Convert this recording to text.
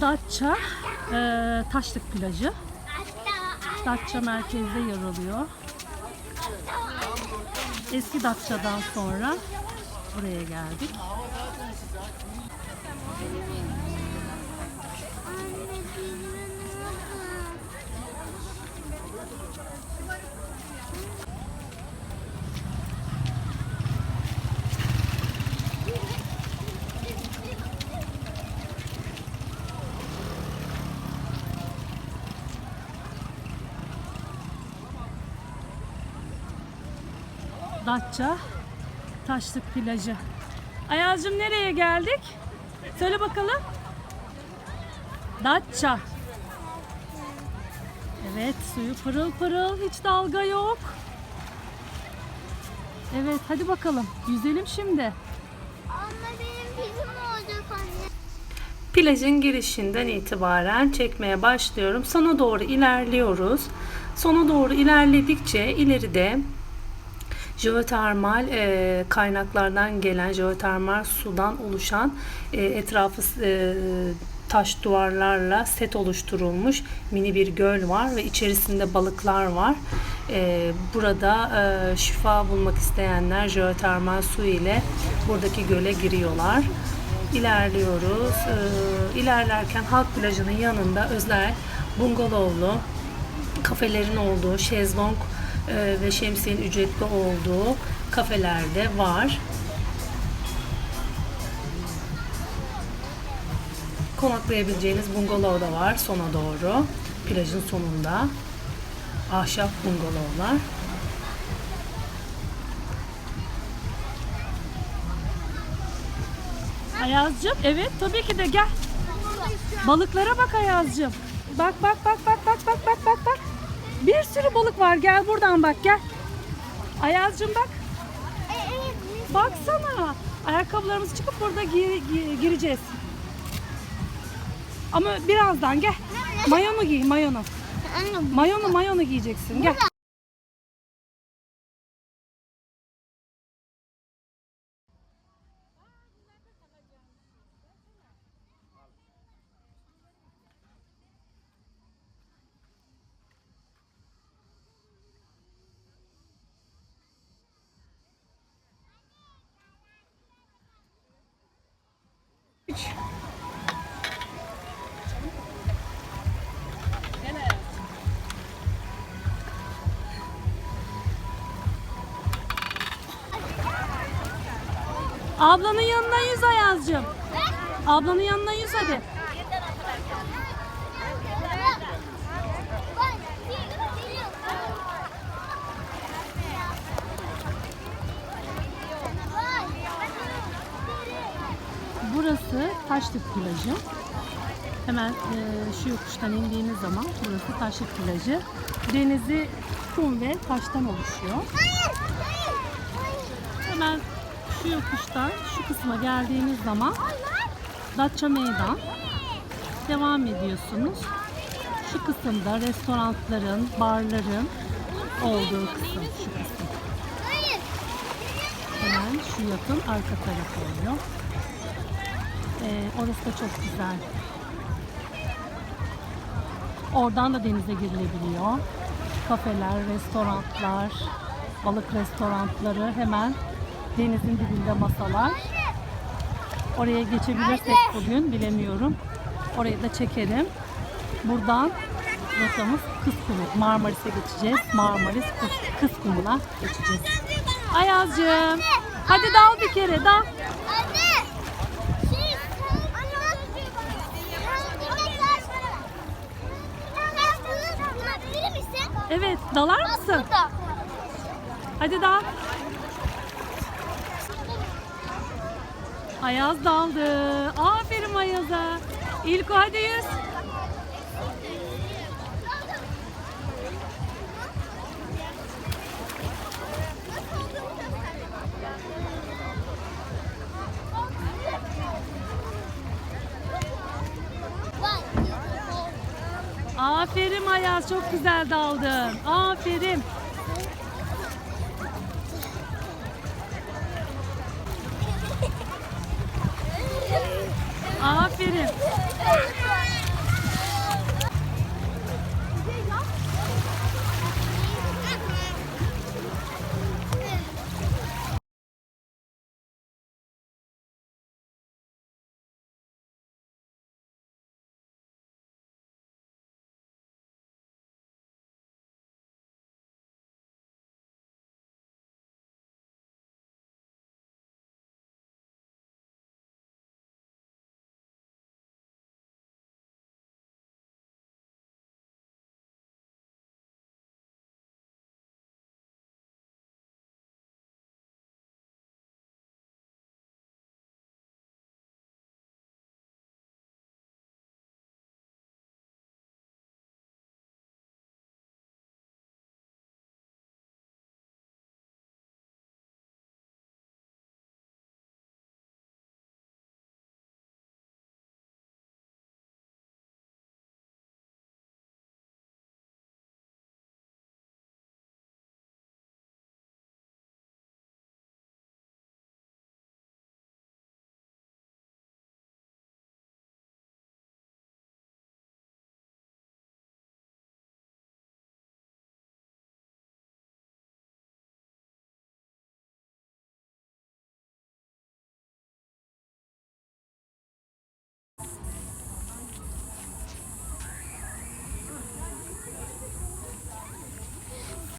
Datça e, Taşlık plajı. Datça merkezde yer alıyor. Eski Datça'dan sonra buraya geldik. Datça Taşlık plajı. Ayaz'cığım nereye geldik? Söyle bakalım. Datça. Evet suyu pırıl pırıl hiç dalga yok. Evet hadi bakalım yüzelim şimdi. Anne benim bizim olacak anne. Plajın girişinden itibaren çekmeye başlıyorum. Sona doğru ilerliyoruz. Sona doğru ilerledikçe ileride jeotermal e, kaynaklardan gelen jeotermal sudan oluşan e, etrafı e, taş duvarlarla set oluşturulmuş mini bir göl var ve içerisinde balıklar var. E, burada e, şifa bulmak isteyenler jeotermal su ile buradaki göle giriyorlar. İlerliyoruz. E, ilerlerken halk plajının yanında özel bungalovlu kafelerin olduğu, şezlong e, ve şemsiyenin ücretli olduğu kafelerde var. Konaklayabileceğiniz bungalov da var sona doğru. Plajın sonunda. Ahşap bungalovlar. Ayazcığım evet tabii ki de gel. Balıklara bak Ayazcığım. Bak bak bak bak Bir sürü balık var. Gel buradan bak gel. Ayazcığım bak. Baksana. Ayakkabılarımızı çıkıp burada gi- gi- gireceğiz. Ama birazdan gel. Mayonu giy, mayonu. Anne Mayonu, mayonu giyeceksin. Gel. Ablanın yanına yüz Ayazcığım. Ablanın yanına yüz hadi. Burası Taşlık plajı. Hemen e, şu yokuştan indiğiniz zaman burası Taşlık plajı. Denizi kum ve taştan oluşuyor. Hemen şu yokuştan şu kısma geldiğiniz zaman Datça Meydan devam ediyorsunuz. Şu kısımda restoranların, barların olduğu kısım şu kısım. Hemen şu yakın arka tarafı oluyor. Ee, orası da çok güzel. Oradan da denize girilebiliyor. Kafeler, restoranlar, balık restoranları hemen denizin dibinde masalar. Oraya geçebilirsek bugün bilemiyorum. Orayı da çekerim. Buradan rotamız Kız Kumu. Marmaris'e geçeceğiz. Marmaris Kız, Kız Kumu'na geçeceğiz. Ayazcığım. Hadi dal bir kere dal. Evet dalar mısın? Hadi dal. Ayaz daldı. Aferin Ayaz'a. İlko hadi yüz. Aferin Ayaz çok güzel daldın. Aferin. querido.